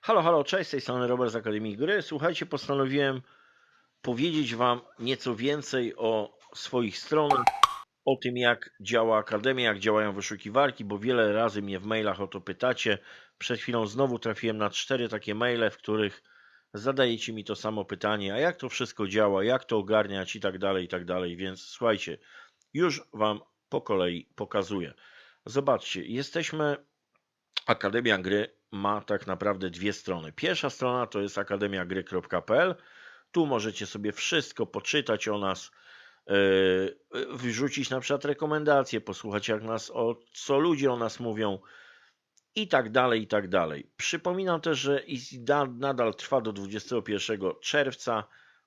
Halo, halo, cześć, z tej strony Robert z Akademii Gry. Słuchajcie, postanowiłem powiedzieć Wam nieco więcej o swoich stronach, o tym jak działa Akademia, jak działają wyszukiwarki, bo wiele razy mnie w mailach o to pytacie. Przed chwilą znowu trafiłem na cztery takie maile, w których zadajecie mi to samo pytanie, a jak to wszystko działa, jak to ogarniać i tak dalej, i tak dalej. Więc słuchajcie, już Wam po kolei pokazuję. Zobaczcie, jesteśmy Akademia Gry ma tak naprawdę dwie strony. Pierwsza strona to jest akademiagry.pl. Tu możecie sobie wszystko poczytać o nas, yy, wyrzucić na przykład rekomendacje, posłuchać jak nas, o co ludzie o nas mówią i tak dalej, i tak dalej. Przypominam też, że nadal trwa do 21 czerwca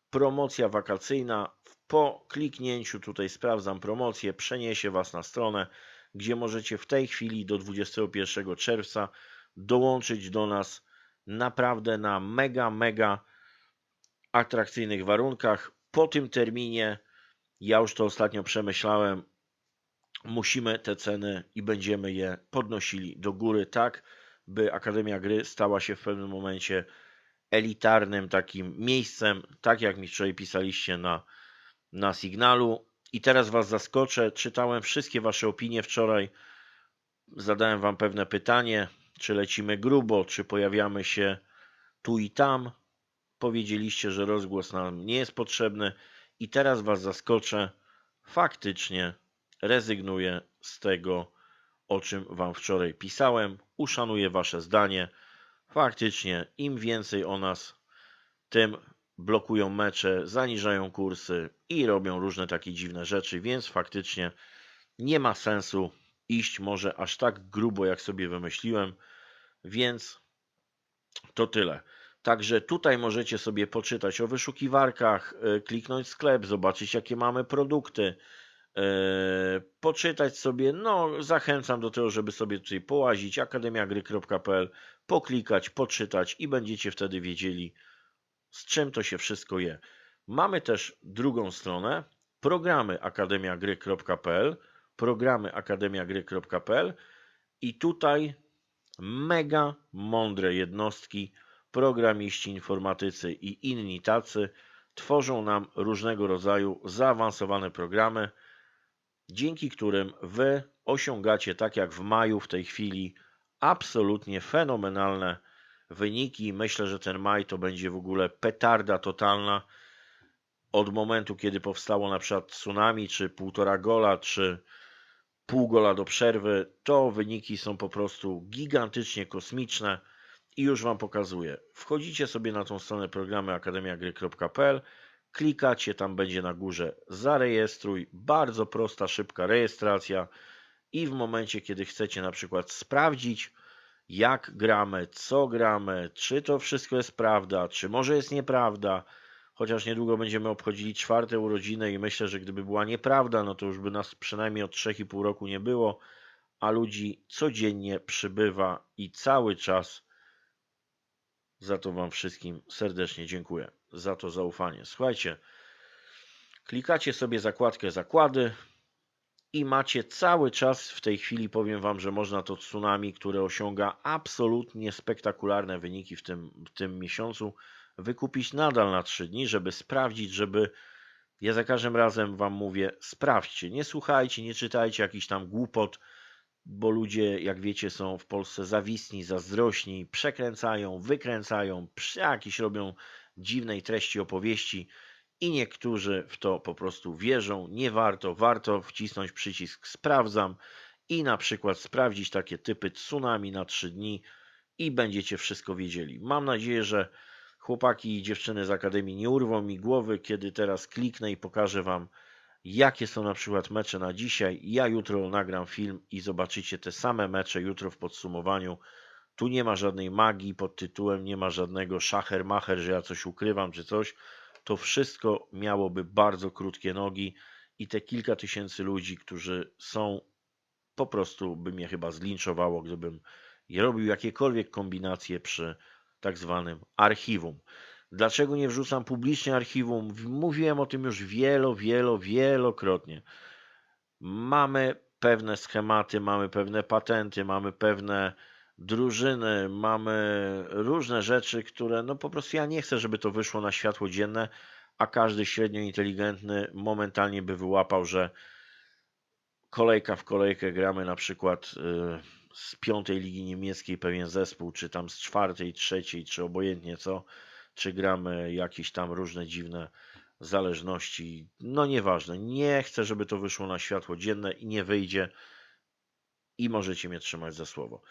promocja wakacyjna. Po kliknięciu tutaj sprawdzam promocję, przeniesie Was na stronę, gdzie możecie w tej chwili do 21 czerwca dołączyć do nas naprawdę na mega, mega atrakcyjnych warunkach. Po tym terminie, ja już to ostatnio przemyślałem, musimy te ceny i będziemy je podnosili do góry, tak by Akademia Gry stała się w pewnym momencie elitarnym takim miejscem, tak jak mi wczoraj pisaliście na, na Signalu. I teraz Was zaskoczę. Czytałem wszystkie Wasze opinie wczoraj. Zadałem Wam pewne pytanie, czy lecimy grubo, czy pojawiamy się tu i tam. Powiedzieliście, że rozgłos nam nie jest potrzebny i teraz Was zaskoczę. Faktycznie rezygnuję z tego, o czym Wam wczoraj pisałem. Uszanuję Wasze zdanie. Faktycznie, im więcej o nas, tym blokują mecze, zaniżają kursy i robią różne takie dziwne rzeczy, więc faktycznie nie ma sensu iść może aż tak grubo, jak sobie wymyśliłem, więc to tyle. Także tutaj możecie sobie poczytać o wyszukiwarkach, e, kliknąć sklep, zobaczyć jakie mamy produkty, e, poczytać sobie, no zachęcam do tego, żeby sobie tutaj połazić, akademiagry.pl, poklikać, poczytać i będziecie wtedy wiedzieli, z czym to się wszystko je. Mamy też drugą stronę, programy akademiagry.pl, programy akademiagry.pl i tutaj mega mądre jednostki, programiści, informatycy i inni tacy tworzą nam różnego rodzaju zaawansowane programy, dzięki którym wy osiągacie, tak jak w maju w tej chwili, absolutnie fenomenalne wyniki. Myślę, że ten maj to będzie w ogóle petarda totalna. Od momentu, kiedy powstało na przykład tsunami, czy półtora gola, czy pół gola do przerwy, to wyniki są po prostu gigantycznie kosmiczne i już Wam pokazuję. Wchodzicie sobie na tą stronę programy akademiagry.pl, klikacie, tam będzie na górze zarejestruj, bardzo prosta, szybka rejestracja i w momencie, kiedy chcecie na przykład sprawdzić, jak gramy, co gramy, czy to wszystko jest prawda, czy może jest nieprawda, chociaż niedługo będziemy obchodzili czwarte urodziny i myślę, że gdyby była nieprawda, no to już by nas przynajmniej od 3,5 roku nie było, a ludzi codziennie przybywa i cały czas za to Wam wszystkim serdecznie dziękuję, za to zaufanie. Słuchajcie, klikacie sobie zakładkę zakłady i macie cały czas, w tej chwili powiem Wam, że można to tsunami, które osiąga absolutnie spektakularne wyniki w tym, w tym miesiącu, wykupić nadal na 3 dni, żeby sprawdzić, żeby ja za każdym razem Wam mówię, sprawdźcie, nie słuchajcie, nie czytajcie jakichś tam głupot, bo ludzie, jak wiecie, są w Polsce zawisni, zazdrośni, przekręcają, wykręcają, jakieś robią dziwnej treści opowieści i niektórzy w to po prostu wierzą. Nie warto, warto wcisnąć przycisk sprawdzam i na przykład sprawdzić takie typy tsunami na 3 dni i będziecie wszystko wiedzieli. Mam nadzieję, że Chłopaki i dziewczyny z Akademii nie urwą mi głowy, kiedy teraz kliknę i pokażę Wam, jakie są na przykład mecze na dzisiaj. Ja jutro nagram film i zobaczycie te same mecze jutro w podsumowaniu. Tu nie ma żadnej magii pod tytułem, nie ma żadnego szacher-macher, że ja coś ukrywam czy coś. To wszystko miałoby bardzo krótkie nogi i te kilka tysięcy ludzi, którzy są, po prostu by mnie chyba zlinczowało, gdybym robił jakiekolwiek kombinacje przy tak zwanym archiwum. Dlaczego nie wrzucam publicznie archiwum? Mówiłem o tym już wielo, wielo, wielokrotnie. Mamy pewne schematy, mamy pewne patenty, mamy pewne drużyny, mamy różne rzeczy, które no po prostu ja nie chcę, żeby to wyszło na światło dzienne, a każdy średnio inteligentny momentalnie by wyłapał, że kolejka w kolejkę gramy na przykład y, z piątej ligi niemieckiej pewien zespół, czy tam z czwartej, trzeciej, czy obojętnie co, czy gramy jakieś tam różne dziwne zależności. No nieważne. Nie chcę, żeby to wyszło na światło dzienne i nie wyjdzie i możecie mnie trzymać za słowo.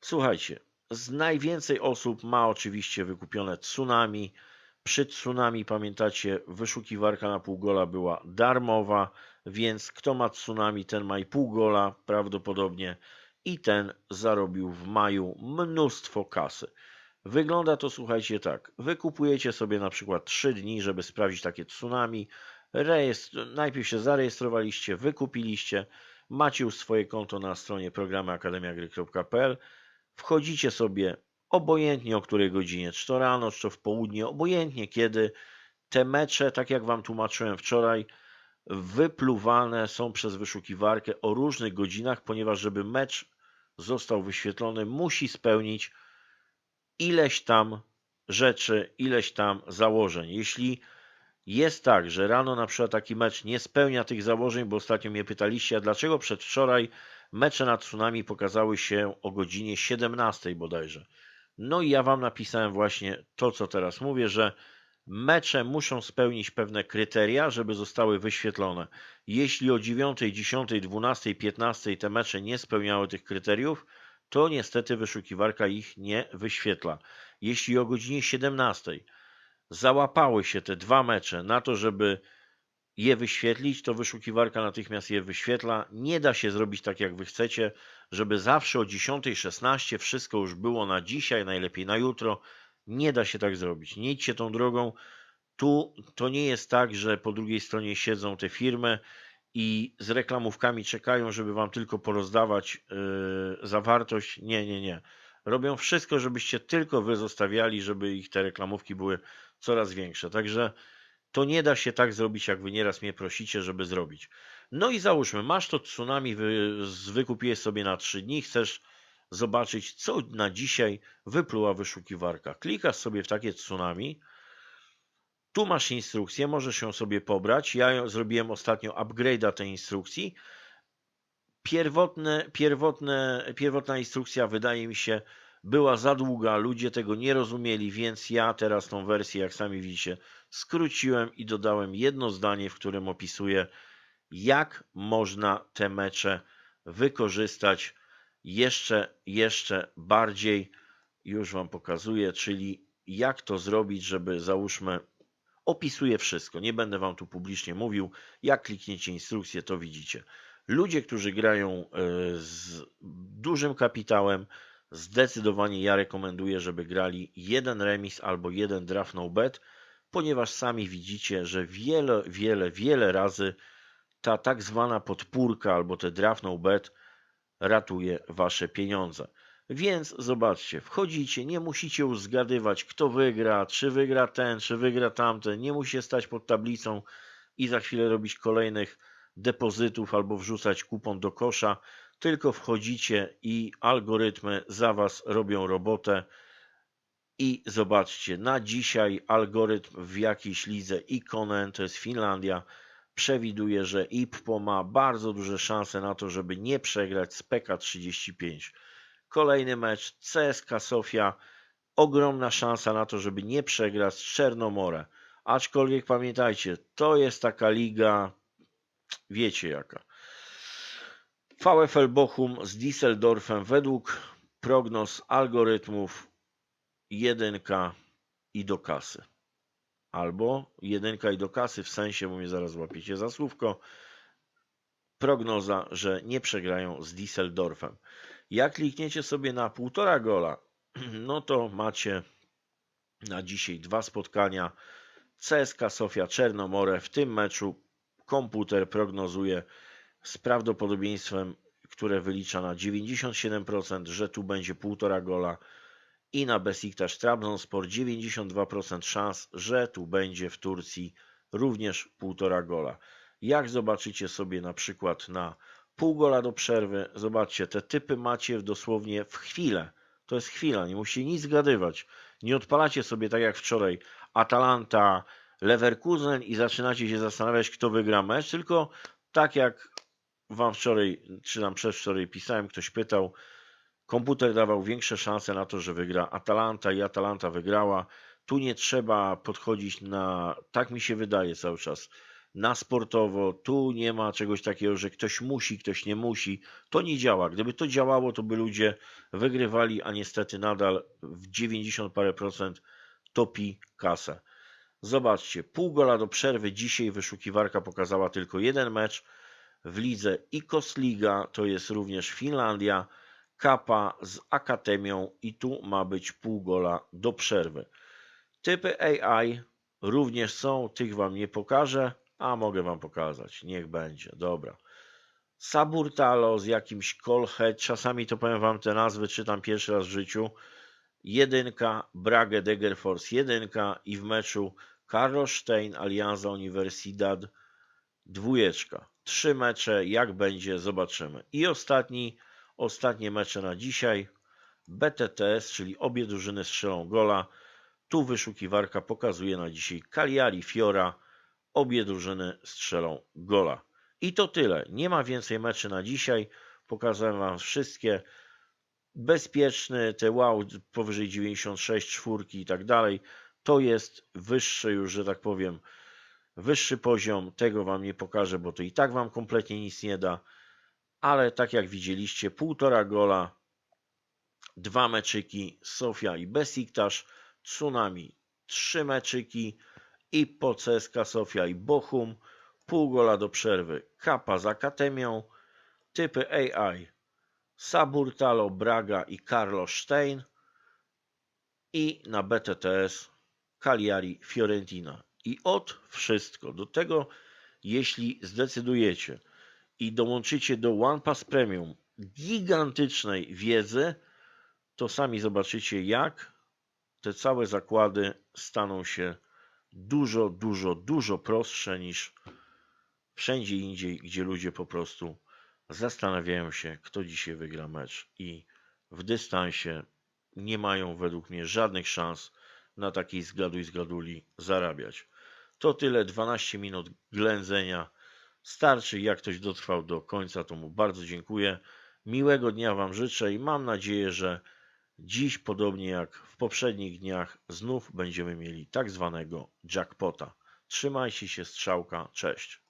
Słuchajcie, z najwięcej osób ma oczywiście wykupione tsunami. Przy tsunami, pamiętacie, wyszukiwarka na pół gola była darmowa, więc kto ma tsunami, ten ma i pół gola prawdopodobnie i ten zarobił w maju mnóstwo kasy. Wygląda to, słuchajcie, tak. Wykupujecie sobie na przykład 3 dni, żeby sprawdzić takie tsunami. Rejestr... Najpierw się zarejestrowaliście, wykupiliście, macie już swoje konto na stronie programy Wchodzicie sobie obojętnie o której godzinie, czy to rano, czy to w południe, obojętnie kiedy. Te mecze, tak jak Wam tłumaczyłem wczoraj, wypluwane są przez wyszukiwarkę o różnych godzinach, ponieważ żeby mecz został wyświetlony, musi spełnić ileś tam rzeczy, ileś tam założeń. Jeśli jest tak, że rano na przykład taki mecz nie spełnia tych założeń, bo ostatnio mnie pytaliście, a dlaczego przedwczoraj mecze na tsunami pokazały się o godzinie 17 bodajże. No i ja Wam napisałem właśnie to, co teraz mówię, że mecze muszą spełnić pewne kryteria, żeby zostały wyświetlone. Jeśli o 9, 10, 12, 15 te mecze nie spełniały tych kryteriów, to niestety wyszukiwarka ich nie wyświetla. Jeśli o godzinie 17 załapały się te dwa mecze na to, żeby je wyświetlić, to wyszukiwarka natychmiast je wyświetla. Nie da się zrobić tak, jak wy chcecie, żeby zawsze o 10.16 wszystko już było na dzisiaj, najlepiej na jutro. Nie da się tak zrobić. Nie idźcie tą drogą. Tu to nie jest tak, że po drugiej stronie siedzą te firmy i z reklamówkami czekają, żeby wam tylko porozdawać yy, zawartość. Nie, nie, nie. Robią wszystko, żebyście tylko wy zostawiali, żeby ich te reklamówki były coraz większe. Także to nie da się tak zrobić, jak wy nieraz mnie prosicie, żeby zrobić. No i załóżmy, masz to tsunami, wy, wykupiłeś sobie na 3 dni, chcesz zobaczyć, co na dzisiaj wypluła wyszukiwarka. Klikasz sobie w takie tsunami, tu masz instrukcję, możesz ją sobie pobrać. Ja zrobiłem ostatnio upgrade'a tej instrukcji. Pierwotne, pierwotne, pierwotna instrukcja wydaje mi się była za długa, ludzie tego nie rozumieli, więc ja teraz tą wersję, jak sami widzicie, skróciłem i dodałem jedno zdanie, w którym opisuję, jak można te mecze wykorzystać jeszcze, jeszcze bardziej. Już Wam pokazuję, czyli jak to zrobić, żeby załóżmy Opisuję wszystko. Nie będę Wam tu publicznie mówił. Jak klikniecie instrukcję, to widzicie. Ludzie, którzy grają e, z dużym kapitałem, zdecydowanie ja rekomenduję, żeby grali jeden remis albo jeden draft no bet, ponieważ sami widzicie, że wiele, wiele, wiele razy ta tak zwana podpórka albo te draft no bet ratuje Wasze pieniądze. Więc zobaczcie, wchodzicie, nie musicie już zgadywać, kto wygra, czy wygra ten, czy wygra tamten. Nie musicie stać pod tablicą i za chwilę robić kolejnych depozytów albo wrzucać kupon do kosza, tylko wchodzicie i algorytmy za Was robią robotę. I zobaczcie, na dzisiaj algorytm w jakiejś lidze Ikonen, to jest Finlandia, przewiduje, że IPPO ma bardzo duże szanse na to, żeby nie przegrać z PK35. Kolejny mecz CSKA Sofia. Ogromna szansa na to, żeby nie przegrać z Czernomorę. Aczkolwiek pamiętajcie, to jest taka liga, wiecie jaka. VfL Bochum z Düsseldorfem według prognoz algorytmów jedynka i do kasy. Albo jedynka i do kasy w sensie, bo mnie zaraz łapiecie za słówko, prognoza, że nie przegrają z Düsseldorfem. Jak klikniecie sobie na półtora gola, no to macie na dzisiaj dwa spotkania. CSKA Sofia Czernomore. W tym meczu komputer prognozuje z prawdopodobieństwem, które wylicza na 97%, że tu będzie półtora gola i na Besiktas Trabzonspor 92% szans, że tu będzie w Turcji również półtora gola. Jak zobaczycie sobie na przykład na pół gola do przerwy. Zobaczcie, te typy macie dosłownie w chwilę. To jest chwila, nie musicie nic zgadywać. Nie odpalacie sobie tak jak wczoraj Atalanta, Leverkusen i zaczynacie się zastanawiać, kto wygra mecz, tylko tak jak wam wczoraj, czy tam przedwczoraj pisałem, ktoś pytał, komputer dawał większe szanse na to, że wygra Atalanta i Atalanta wygrała. Tu nie trzeba podchodzić na, tak mi się wydaje cały czas, na sportowo. Tu nie ma czegoś takiego, że ktoś musi, ktoś nie musi. To nie działa. Gdyby to działało, to by ludzie wygrywali, a niestety nadal w 90 parę procent topi kasę. Zobaczcie, pół gola do przerwy. Dzisiaj wyszukiwarka pokazała tylko jeden mecz w lidze IKOS Liga, to jest również Finlandia, Kapa z Akademią i tu ma być pół gola do przerwy. Typy AI również są, tych wam nie pokażę, a mogę wam pokazać, niech będzie, dobra. Saburtalo z jakimś Colhead, czasami to powiem wam te nazwy, czytam pierwszy raz w życiu. Jedynka, Brage Degerfors jedynka i w meczu Carlos Stein, Alianza Universidad dwójeczka. Trzy mecze, jak będzie, zobaczymy. I ostatni, ostatnie mecze na dzisiaj. BTTS, czyli obie drużyny strzelą gola. Tu wyszukiwarka pokazuje na dzisiaj Cagliari, Fiora. Obie drużyny strzelą gola. I to tyle. Nie ma więcej meczy na dzisiaj. Pokazałem Wam wszystkie. Bezpieczny, te wow, powyżej 96, czwórki i tak dalej. To jest wyższe już, że tak powiem, wyższy poziom. Tego Wam nie pokażę, bo to i tak Wam kompletnie nic nie da. Ale tak jak widzieliście, półtora gola, dwa meczyki, Sofia i Besiktasz, Tsunami, trzy meczyki i po CSKA Sofia i Bochum, pół gola do przerwy, Kapa z Akademią, typy AI, Saburtalo, Braga i Carlos Stein i na BTTS Cagliari, Fiorentina. I od wszystko. Do tego, jeśli zdecydujecie i dołączycie do OnePass Premium gigantycznej wiedzy, to sami zobaczycie, jak te całe zakłady staną się dużo, dużo, dużo prostsze niż wszędzie indziej, gdzie ludzie po prostu zastanawiają się, kto dzisiaj wygra mecz i w dystansie nie mają według mnie żadnych szans na takiej zgaduj zgaduli zarabiać. To tyle, 12 minut ględzenia. Starczy, jak ktoś dotrwał do końca, to mu bardzo dziękuję. Miłego dnia Wam życzę i mam nadzieję, że dziś, podobnie jak w poprzednich dniach, znów będziemy mieli tak zwanego jackpota. Trzymajcie się, strzałka, cześć.